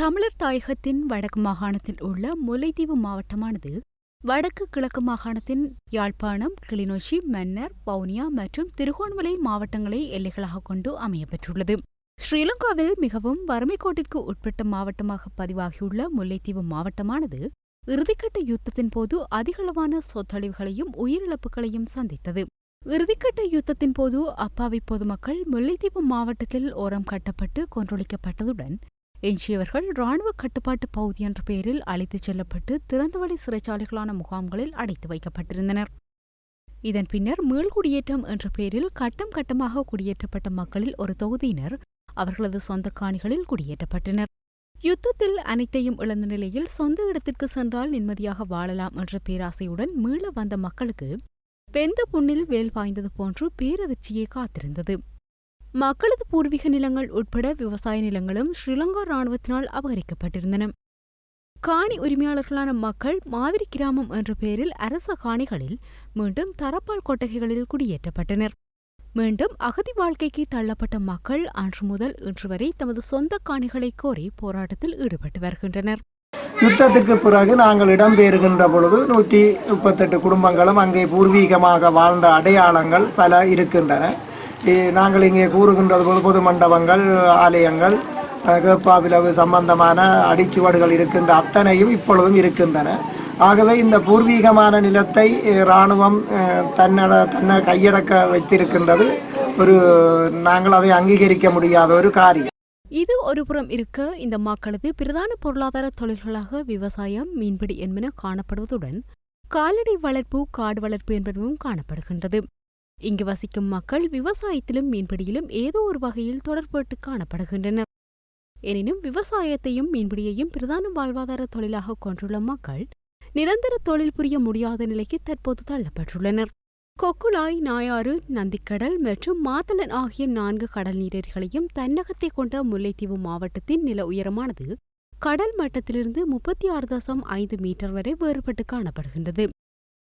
தமிழர் தாயகத்தின் வடக்கு மாகாணத்தில் உள்ள முல்லைத்தீவு மாவட்டமானது வடக்கு கிழக்கு மாகாணத்தின் யாழ்ப்பாணம் கிளிநொச்சி மன்னர் பவுனியா மற்றும் திருகோணமலை மாவட்டங்களை எல்லைகளாக கொண்டு அமையப்பெற்றுள்ளது. ஸ்ரீலங்காவில் மிகவும் வறுமைக்கோட்டிற்கு உட்பட்ட மாவட்டமாக பதிவாகியுள்ள முல்லைத்தீவு மாவட்டமானது இறுதிக்கட்ட யுத்தத்தின் போது அதிகளவான சொத்தழிவுகளையும் உயிரிழப்புகளையும் சந்தித்தது. இறுதிக்கட்ட யுத்தத்தின் போது அப்பாவி பொதுமக்கள் முல்லைத்தீவு மாவட்டத்தில் ஓரம் கட்டப்பட்டு கொன்றொழிக்கப்பட்டதுடன் எஞ்சியவர்கள் ராணுவ கட்டுப்பாட்டு பகுதி என்ற பெயரில் அழைத்துச் செல்லப்பட்டு திறந்தவெளி சிறைச்சாலைகளான முகாம்களில் அடைத்து வைக்கப்பட்டிருந்தனர். இதன் பின்னர் மீள்குடியேற்றம் என்ற பெயரில் கட்டம் கட்டமாக குடியேற்றப்பட்ட மக்களில் ஒரு தொகுதியினர் அவர்களது சொந்த காணிகளில் குடியேற்றப்பட்டனர். யுத்தத்தில் அனைத்தையும் இழந்த நிலையில் சொந்த இடத்திற்கு சென்றால் நிம்மதியாக வாழலாம் என்ற பேராசையுடன் மீள வந்த மக்களுக்கு வெந்த புண்ணில் வேல் பாய்ந்தது போன்று பேரதிர்ச்சியே காத்திருந்தது. மக்களது பூர்வீக நிலங்கள் உட்பட விவசாய நிலங்களும் ஸ்ரீலங்கா ராணுவத்தினால் அபகரிக்கப்பட்டிருந்தன. காணி உரிமையாளர்களான மக்கள் மாதிரி கிராமம் என்ற பெயரில் அரச காணிகளில் மீண்டும் தரப்பால் கொட்டகைகளில் குடியேற்றப்பட்டனர். மீண்டும் அகதி வாழ்க்கைக்கு தள்ளப்பட்ட மக்கள் அன்று முதல் இன்று வரை தமது சொந்த காணிகளை கோரி போராட்டத்தில் ஈடுபட்டு வருகின்றனர். யுத்தத்திற்கு பிறகு நாங்கள் இடம்பெறுகின்ற பொழுது நூற்றி முப்பத்தெட்டு குடும்பங்களும் அங்கே பூர்வீகமாக வாழ்ந்த அடையாளங்கள் பல இருக்கின்றன. நாங்கள் இங்கே கூறுகின்றது போது பொது மண்டபங்கள் ஆலயங்கள் அஹ், கேப்பாவிலவு சம்பந்தமான அடிச்சுவடுகள் இருக்கின்ற அத்தனையும் இப்பொழுதும் இருக்கின்றன. ஆகவே இந்த பூர்வீகமான நிலத்தை இராணுவம் தன்னட தன்னை கையடக்க வைத்திருக்கின்றது ஒரு நாங்கள் அதை அங்கீகரிக்க முடியாத ஒரு காரியம். இது ஒருபுறம் இருக்க இந்த மக்களது பிரதான பொருளாதார தொழில்களாக விவசாயம் மீன்பிடி என்பன காணப்படுவதுடன் கால்நடை வளர்ப்பு காடு வளர்ப்பு என்பனவும் காணப்படுகின்றது. இங்கு வசிக்கும் மக்கள் விவசாயத்திலும் மீன்பிடியிலும் ஏதோ ஒரு வகையில் தொடர்பட்டு காணப்படுகின்றனர். எனினும் விவசாயத்தையும் மீன்பிடியையும் பிரதான வாழ்வாதார தொழிலாக கொண்டுள்ள மக்கள் நிரந்தர தொழில் புரிய முடியாத நிலைக்கு தற்போது தள்ளப்பட்டுள்ளனர். கொக்குளாய் நாயாறு நந்திக்கடல் மற்றும் மாத்தளன் ஆகிய நான்கு கடல் நீரர்களையும் தன்னகத்தை கொண்ட முல்லைத்தீவு மாவட்டத்தின் நில உயரமானது கடல் மட்டத்திலிருந்து முப்பத்தி ஆறு தசம் ஐந்து மீட்டர் வரை வேறுபட்டு காணப்படுகின்றது.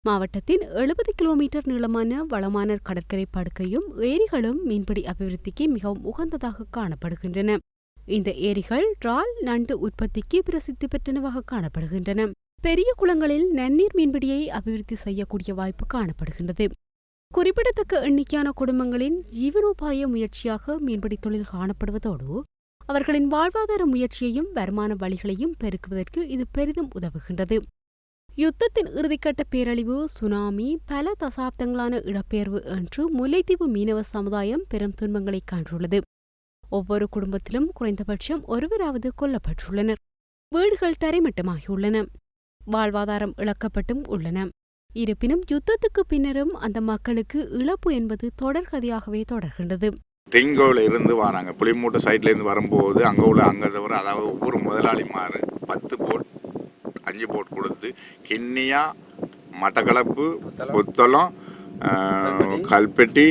மாவட்டத்தின் எழுபது கிலோமீட்டர் நீளமான வளமான கடற்கரை படுக்கையும் ஏரிகளும் மீன்பிடி அபிவிருத்திக்கு மிகவும் உகந்ததாக காணப்படுகின்றன. இந்த ஏரிகள் ரால் நண்டு உற்பத்திக்கு பிரசித்தி பெற்றனவாக காணப்படுகின்றன. பெரிய குளங்களில் நன்னீர் மீன்பிடியை அபிவிருத்தி செய்யக்கூடிய வாய்ப்பு காணப்படுகின்றது. குறிப்பிடத்தக்க எண்ணிக்கையான குடும்பங்களின் ஜீவனோபாய முயற்சியாக மீன்பிடி தொழில் காணப்படுவதோடு அவர்களின் வாழ்வாதார முயற்சியையும் வருமான வழிகளையும் பெருக்குவதற்கு இது பெரிதும் உதவுகின்றது. யுத்தத்தின் இறுதிக்கட்ட பேரழிவு சுனாமி பல தசாப்தங்களான இடப்பெயர்வு என்று முல்லைத்தீவு மீனவ சமுதாயம் பெரும் துன்பங்களை கண்டுள்ளது. ஒவ்வொரு குடும்பத்திலும் குறைந்தபட்சம் ஒருவராவது கொல்லப்பட்டுள்ளனர். வீடுகள் தரைமட்டமாகியுள்ளன. வாழ்வாதாரம் இழக்கப்பட்டும் உள்ளன. இருப்பினும் யுத்தத்துக்கு பின்னரும் அந்த மக்களுக்கு இழப்பு என்பது தொடர்கதையாகவே தொடர்கின்றது. தெங்கோவில் இருந்து வராங்க. புளிமூட்டை சைட்லேருந்து வரும்போது அங்கே உள்ள அங்கே தவிர அதாவது ஒவ்வொரு முதலாளிமார் பத்து போட் அஞ்சு போட் கொடுத்து கிண்ணியா மட்டக்களப்பு புத்தளம் கல்பெட்டி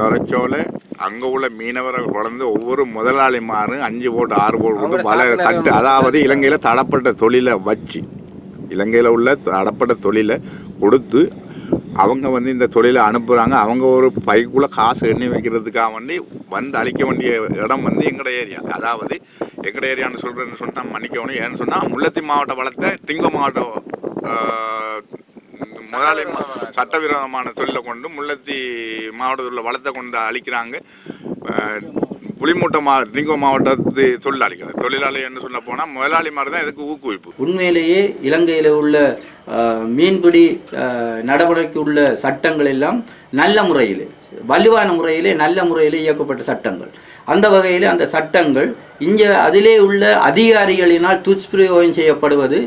நுரைச்சோலை. அங்கே உள்ள மீனவர்கள் குழந்தை ஒவ்வொரு முதலாளிமாரும் அஞ்சு போட்டு ஆறு போட்டு கொடுத்து வலை தட்டு அதாவது இலங்கையில் தடப்பட்ட தொழிலை வச்சு இலங்கையில் உள்ள தடப்பட்ட தொழிலை கொடுத்து அவங்க வந்து இந்த தொழிலை அனுப்புகிறாங்க அவங்க ஒரு பைக்குள்ளே காசு எண்ணி வைக்கிறதுக்காக வேண்டி வந்து அழிக்க வேண்டிய இடம் வந்து எங்கட ஏரியா. அதாவது எங்கட ஏரியான்னு சொல்கிறேன்னு சொன்னால் மன்னிக்கணும். ஏன்னு சொன்னால் முல்லத்தி மாவட்ட வளத்தை டிங்கோ மாவட்டம் முதலாளி சட்டவிரோதமான தொழிலை கொண்டு முல்லத்தி மாவட்டத்தில் உள்ள வளத்தை கொண்டு அழிக்கிறாங்க. புளிமூட்டை மாவட்ட மா மாவட்டத்து தொழிலாளிகள். தொழிலாளி என்று சொல்ல போனால் முதலாளி மாதிரி தான் இதுக்கு ஊக்குவிப்பு. உண்மையிலேயே இலங்கையில் உள்ள மீன்பிடி நடவடிக்கை உள்ள சட்டங்கள் எல்லாம் நல்ல முறையில் வலுவான முறையிலே நல்ல முறையில் இயக்கப்பட்ட சட்டங்கள். அந்த வகையில் அந்த சட்டங்கள் இங்கே அதிலே உள்ள அதிகாரிகளினால் துஷ்பிரயோகம் செய்யப்படுவது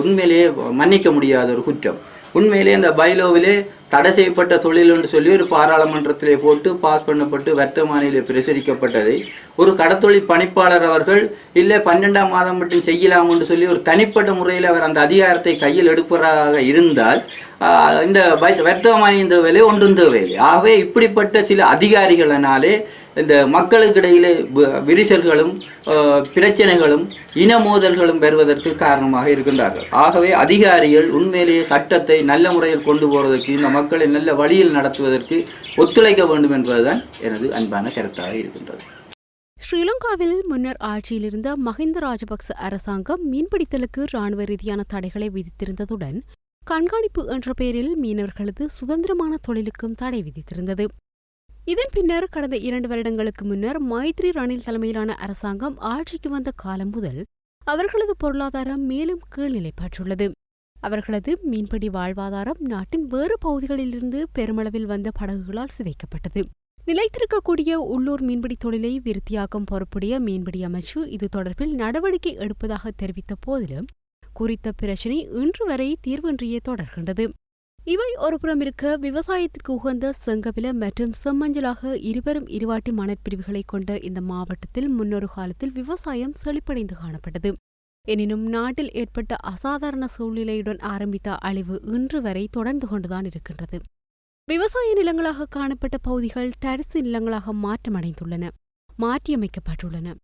உண்மையிலேயே மன்னிக்க முடியாத ஒரு குற்றம். உண்மையிலே அந்த பைலோவிலே தடை செய்யப்பட்ட தொழில் என்று சொல்லி ஒரு பாராளுமன்றத்திலே போட்டு பாஸ் பண்ணப்பட்டு வர்த்தமானிலே பிரசுரிக்கப்பட்டதை. ஒரு கடத்தொழில் பணிப்பாளர் அவர்கள் இல்லை பன்னெண்டாம் மாதம் மட்டும் செய்யலாம் என்று சொல்லி ஒரு தனிப்பட்ட முறையில் அவர் அந்த அதிகாரத்தை கையில் எடுப்பதாக இருந்தால் இந்த வர்த்தமானி இந்த வேலை ஒன்றும் வேலை ஆகவே இப்படிப்பட்ட சில அதிகாரிகளினாலே இந்த மக்களுக்கிடையிலே விரிசல்களும் ஆஹ், பிரச்சனைகளும் இன மோதல்களும் பெறுவதற்கு காரணமாக இருக்கின்றார்கள். ஆகவே அதிகாரிகள் உண்மையிலேயே சட்டத்தை நல்ல முறையில் கொண்டு போவதற்கு இந்த மக்களை நல்ல வழியில் நடத்துவதற்கு ஒத்துழைக்க வேண்டும் என்பதுதான் எனது அன்பான கருத்தாக இருக்கின்றது. ஸ்ரீலங்காவில் முன்னர் ஆட்சியில் இருந்த மஹிந்த ராஜபக்ச அரசாங்கம் மீன்பிடித்தலுக்கு ராணுவ ரீதியான தடைகளை விதித்திருந்ததுடன் கண்காணிப்பு என்ற பெயரில் மீனவர்களது சுதந்திரமான தொழிலுக்கும் தடை விதித்திருந்தது. இதன் பின்னர் கடந்த இரண்டு வருடங்களுக்கு முன்னர் மைத்ரி ரணில் தலைமையிலான அரசாங்கம் ஆட்சிக்கு வந்த காலம் முதல் அவர்களது பொருளாதாரம் மேலும் கீழ்நிலை பெற்றுள்ளது. அவர்களது மீன்பிடி வாழ்வாதாரம் நாட்டின் வேறு பகுதிகளிலிருந்து பெருமளவில் வந்த படகுகளால் சிதைக்கப்பட்டது. நிலைத்திருக்கக்கூடிய உள்ளூர் மீன்பிடி தொழிலை விருத்தியாக்கும் பொறுப்புடைய மீன்பிடி அமைச்சு இது தொடர்பில் நடவடிக்கை எடுப்பதாக தெரிவித்த போதிலும் குறித்த பிரச்சினை இன்று வரை தீர்வின்றியே தொடர்கின்றது. இவை ஒருபுறம் இருக்க விவசாயத்திற்கு உகந்த செங்கவில மற்றும் செம்மஞ்சளாக இருவரும் இருவாட்டி மணற்பிரிவுகளை கொண்ட இந்த மாவட்டத்தில் முன்னொரு காலத்தில் விவசாயம் செழிப்படைந்து காணப்பட்டது. எனினும் நாட்டில் ஏற்பட்ட அசாதாரண சூழ்நிலையுடன் ஆரம்பித்த அழிவு இன்று வரை தொடர்ந்து கொண்டுதான் இருக்கின்றது. விவசாய நிலங்களாக காணப்பட்ட பகுதிகள் தரிசு நிலங்களாக மாற்றமடைந்துள்ளன மாற்றியமைக்கப்பட்டுள்ளன.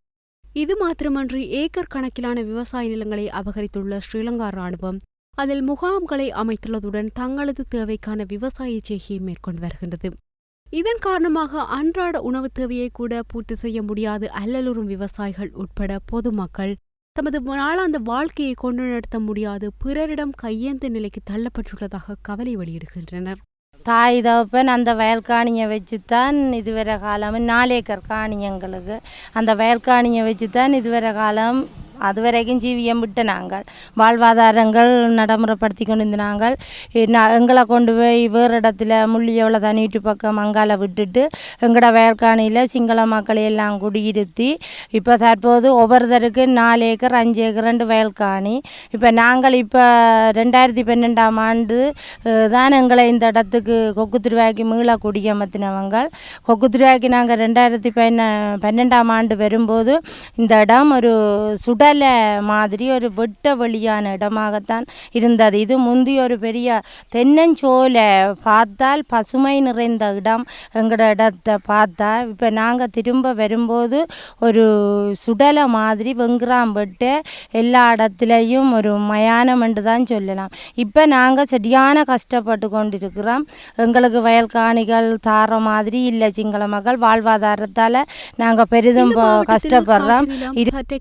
இது மாத்திரமன்றி ஏக்கர் கணக்கிலான விவசாய நிலங்களை அபகரித்துள்ள ஸ்ரீலங்கா ராணுவம் அதில் முகாம்களை அமைத்துள்ளதுடன் தங்களது தேவைக்கான விவசாய செய்கையை மேற்கொண்டு வருகின்றது. இதன் காரணமாக அன்றாட உணவுத் தேவையை கூட பூர்த்தி செய்ய முடியாது அல்லலுறும் விவசாயிகள் உட்பட பொதுமக்கள் தமது நாளாந்த வாழ்க்கையை கொண்டு நடத்த முடியாது பிறரிடம் கையேந்த நிலைக்கு தள்ளப்பட்டுள்ளதாக கவலை வெளியிடுகின்றனர். தாய் தகப்பன் அந்த வயல்காணியை வச்சு தான் இதுவரை காலம் நாலேக்கர் காணி எங்களுக்கு அந்த வயல்காணியை வச்சு தான் இதுவரை காலம் அதுவரைக்கும் ஜீவியம் விட்டு நாங்கள். வாழ்வாதாரங்கள் நடைமுறைப்படுத்தி கொண்டு நாங்கள். எங்களை கொண்டு போய் வேறு இடத்துல முள்ளியோவில் தண்ணிட்டு பக்கம் மங்கால விட்டுட்டு எங்களோட வயல்காணியில் சிங்கள மக்களை எல்லாம் குடியிருத்தி இப்போ தற்போது ஒவ்வொருத்தருக்கு நாலு ஏக்கர் அஞ்சு ஏக்கர் ரெண்டு வயல்காணி இப்போ நாங்கள் இப்போ ரெண்டாயிரத்தி பன்னெண்டாம் ஆண்டு தான் எங்களை இந்த இடத்துக்கு கொக்கு திருவாய்க்கு மீள குடியமர்த்தினவங்க கொக்கு திருவாய்க்கு நாங்கள் ரெண்டாயிரத்தி பன்ன பன்னெண்டாம் ஆண்டு வரும்போது இந்த இடம் ஒரு சுட சுடலை மாதிரி ஒரு வெட்ட வெளியான இடமாகத்தான் இருந்தது. இது முந்தி ஒரு பெரிய தென்னஞ்சோலை பார்த்தால் பசுமை நிறைந்த இடம் எங்களோட இடத்தை பார்த்தா இப்போ நாங்கள் திரும்ப வரும்போது ஒரு சுடலை மாதிரி வெங்குறாம்பட்டு எல்லா இடத்துலையும் ஒரு மயானம் என்று தான் சொல்லலாம். இப்போ நாங்கள் சரியான கஷ்டப்பட்டு கொண்டிருக்கிறோம். எங்களுக்கு வயல் காணிகள் தார மாதிரி இல்லை. சிங்கள மக்கள் வாழ்வாதாரத்தால் நாங்கள் பெரிதும் கஷ்டப்படுறோம்.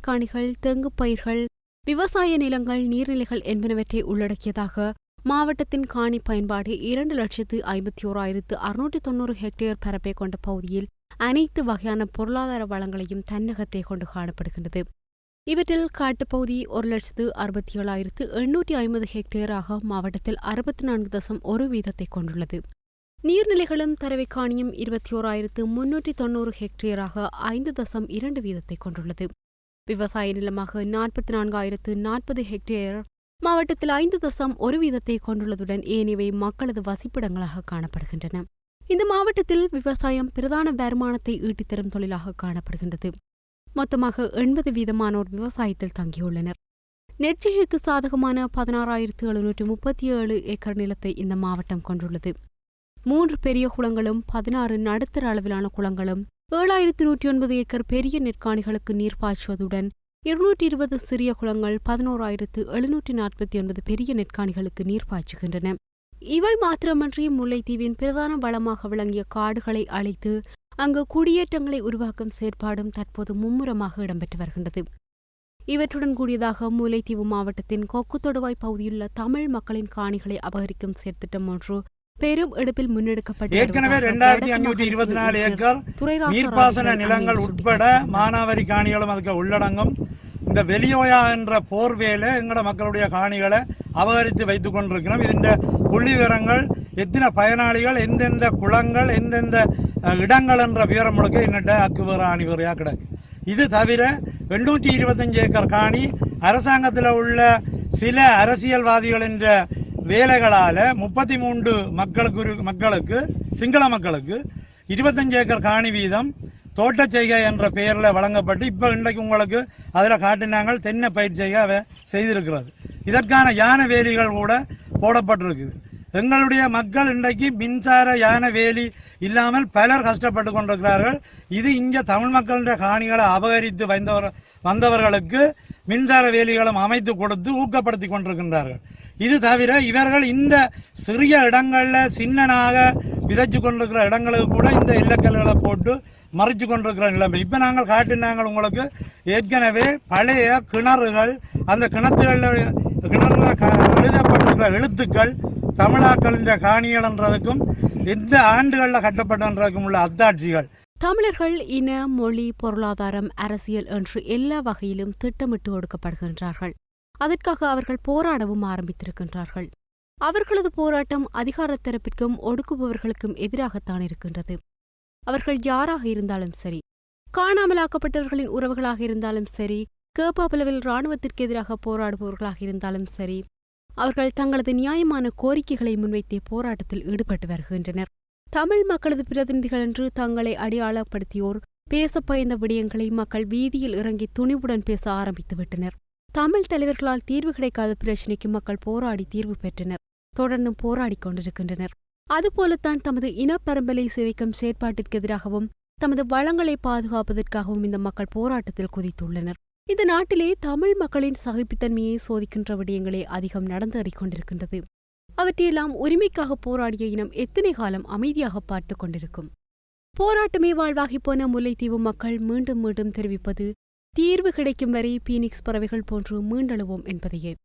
காணிகள் தெங்கு பயிர்கள் விவசாய நிலங்கள் நீர்நிலைகள் என்பனவற்றை உள்ளடக்கியதாக மாவட்டத்தின் காணி பயன்பாடு இரண்டு லட்சத்து ஐம்பத்தி ஓராயிரத்து அறுநூற்றி தொண்ணூறு ஹெக்டேர் பரப்பை கொண்ட பகுதியில் அனைத்து வகையான பொருளாதார வளங்களையும் தன்னகத்தை கொண்டு காணப்படுகின்றது. இவற்றில் காட்டுப்பகுதி ஒரு லட்சத்து அறுபத்தி ஏழாயிரத்து எண்ணூற்றி ஐம்பது ஹெக்டேராக மாவட்டத்தில் அறுபத்தி நான்கு தசம் ஒரு வீதத்தை கொண்டுள்ளது. நீர்நிலைகளும் தரவைக்காணியும் இருபத்தி ஓராயிரத்து முன்னூற்றி தொண்ணூறு ஹெக்டேராக ஐந்து தசம் இரண்டு வீதத்தை கொண்டுள்ளது. விவசாய நிலமாக நாற்பத்தி நான்காயிரத்து நாற்பது ஹெக்டேர் மாவட்டத்தில் ஐந்து தசம் ஒரு வீதத்தை கொண்டுள்ளதுடன் ஏனையவை மக்களது வசிப்பிடங்களாக காணப்படுகின்றன? இந்த மாவட்டத்தில் விவசாயம் பிரதான வருமானத்தை ஈட்டித்தரும் தொழிலாக காணப்படுகின்றது. மொத்தமாக எண்பது வீதமானோர் விவசாயத்தில் தங்கியுள்ளனர். நெற்சிகைக்கு சாதகமான பதினாறாயிரத்து எழுநூற்று முப்பத்தி ஏழு ஏக்கர் நிலத்தை இந்த மாவட்டம் கொண்டுள்ளது. மூன்று பெரிய குளங்களும் பதினாறு நடுத்தர அளவிலான குளங்களும் ஏழாயிரத்தி நூற்றி ஒன்பது ஏக்கர் பெரிய நெற்காணிகளுக்கு நீர் பாய்ச்சுவதுடன் இருநூற்றி இருபது சிறிய குளங்கள் பதினோராயிரத்து எழுநூற்றி நாற்பத்தி ஒன்பது பெரிய நெற்காணிகளுக்கு நீர் பாய்ச்சுகின்றன. இவை மாத்திரமன்றி முல்லைத்தீவின் பிரதான வளமாக விளங்கிய காடுகளை அழைத்து அங்கு குடியேற்றங்களை உருவாக்கும் செயற்பாடும் தற்போது மும்முரமாக இடம்பெற்று வருகின்றது. இவற்றுடன் கூடியதாக முல்லைத்தீவு மாவட்டத்தின் கொக்கு தொடுவாய் பகுதியுள்ள தமிழ் மக்களின் காணிகளை அபகரிக்கும் செயற்திட்டம் ஒன்று பெரும் எடுப்பில் முன்னெடுக்கப்பட்டது ஏற்கனவே இரண்டாயிரத்தி அஞ்சூற்றி இருபத்தி நாலு ஏக்கர் நீர்ப்பாசன நிலங்கள் உட்பட மானாவரி காணிகளும் அதுக்கு உள்ளடங்கும். இந்த வெளியோயா என்ற போர்வேல எங்களோட மக்களுடைய காணிகளை அபகரித்து வைத்துக் கொண்டிருக்கிறோம். இதுன்ற புள்ளி விவரங்கள் எத்தனை பயனாளிகள் எந்தெந்த குளங்கள் எந்தெந்த இடங்கள் என்ற விவரம் முழுக்க என்னட்ட அக்குவர அணிவரையாக கிடக்கு. இது தவிர எண்ணூற்றி இருபத்தஞ்சு ஏக்கர் காணி அரசாங்கத்தில் உள்ள சில அரசியல்வாதிகள் என்ற வேலைகளால் முப்பத்தி மூன்று மக்களுக்கு மக்களுக்கு சிங்கள மக்களுக்கு இருபத்தஞ்சு ஏக்கர் காணி வீதம் தோட்ட செய்கை என்ற பெயரில் வழங்கப்பட்டு இப்போ இன்றைக்கு உங்களுக்கு அதில் காட்டினாங்கள் தென்னை பயிர் செய்கை செய்திருக்கிறது. இதற்கான யானை வேலிகள் கூட போடப்பட்டிருக்குது. எங்களுடைய மக்கள் இன்றைக்கு மின்சார யானை வேலி இல்லாமல் பலர் கஷ்டப்பட்டு கொண்டிருக்கிறார்கள் இது இங்கே தமிழ் மக்களுடைய காணிகளை அபகரித்து வந்தவர் வந்தவர்களுக்கு மின்சார வேலிகளும் அமைத்து கொடுத்து ஊக்கப்படுத்தி கொண்டிருக்கின்றார்கள். இது தவிர இவர்கள் இந்த சிறிய இடங்களில் சின்னனாக விதைச்சு கொண்டிருக்கிற இடங்களுக்கு கூட இந்த இல்லக்கல்களை போட்டு மறைச்சு கொண்டிருக்கிற நிலைமை. இப்போ நாங்கள் காட்டினாங்கள் உங்களுக்கு ஏற்கனவே பழைய கிணறுகள் அந்த கிணத்துகளில் கிணறுல எழுதப்பட்டிருக்கிற எழுத்துக்கள் தமிழாக்களின் காணியல்ன்றதுக்கும் இந்த ஆண்டுகளில் கட்டப்பட்டன்றதுக்கும் உள்ள அத்தாட்சிகள். தமிழர்கள் இன மொழி பொருளாதாரம் அரசியல் என்று எல்லா வகையிலும் திட்டமிட்டு ஒடுக்கப்படுகின்றார்கள். அதற்காக அவர்கள் போராடவும் ஆரம்பித்திருக்கின்றார்கள். அவர்களது போராட்டம் அதிகாரத் தரப்பிற்கும் ஒடுக்குபவர்களுக்கும் எதிராகத்தான் இருக்கின்றது. அவர்கள் யாராக இருந்தாலும் சரி காணாமலாக்கப்பட்டவர்களின் உறவுகளாக இருந்தாலும் சரி கேப்பாபிலவில் இராணுவத்திற்கு எதிராக போராடுபவர்களாக இருந்தாலும் சரி அவர்கள் தங்களது நியாயமான கோரிக்கைகளை முன்வைத்தே போராட்டத்தில் ஈடுபட்டு வருகின்றனர். தமிழ் மக்களது பிரதிநிதிகள் என்று தங்களை அடையாளப்படுத்தியோர் பேச பயந்த விடயங்களை மக்கள் வீதியில் இறங்கி துணிவுடன் பேச ஆரம்பித்துவிட்டனர் தமிழ் தலைவர்களால் தீர்வு கிடைக்காத பிரச்சினைக்கு மக்கள் போராடி தீர்வு பெற்றனர். தொடர்ந்தும் போராடிக் கொண்டிருக்கின்றனர். அதுபோலத்தான் தமது இனப்பரம்பலை சிதைக்கும் செயற்பாட்டிற்கு எதிராகவும் தமது வளங்களை பாதுகாப்பதற்காகவும் இந்த மக்கள் போராட்டத்தில் குதித்துள்ளனர். இந்த நாட்டிலே தமிழ் மக்களின் சகிப்புத்தன்மையை சோதிக்கின்ற விடயங்களே அதிகம் நடந்தேறிக் கொண்டிருக்கின்றது. அவற்றையெல்லாம் உரிமைக்காக போராடிய இனம் எத்தனை காலம் அமைதியாக பார்த்து கொண்டிருக்கும்? போராட்டமே வாழ்வாகி போன முல்லைத்தீவு மக்கள் மீண்டும் மீண்டும் தெரிவிப்பது தீர்வு கிடைக்கும் வரை பீனிக்ஸ் பறவைகள் போன்று மீண்டெழுவோம் என்பதையே.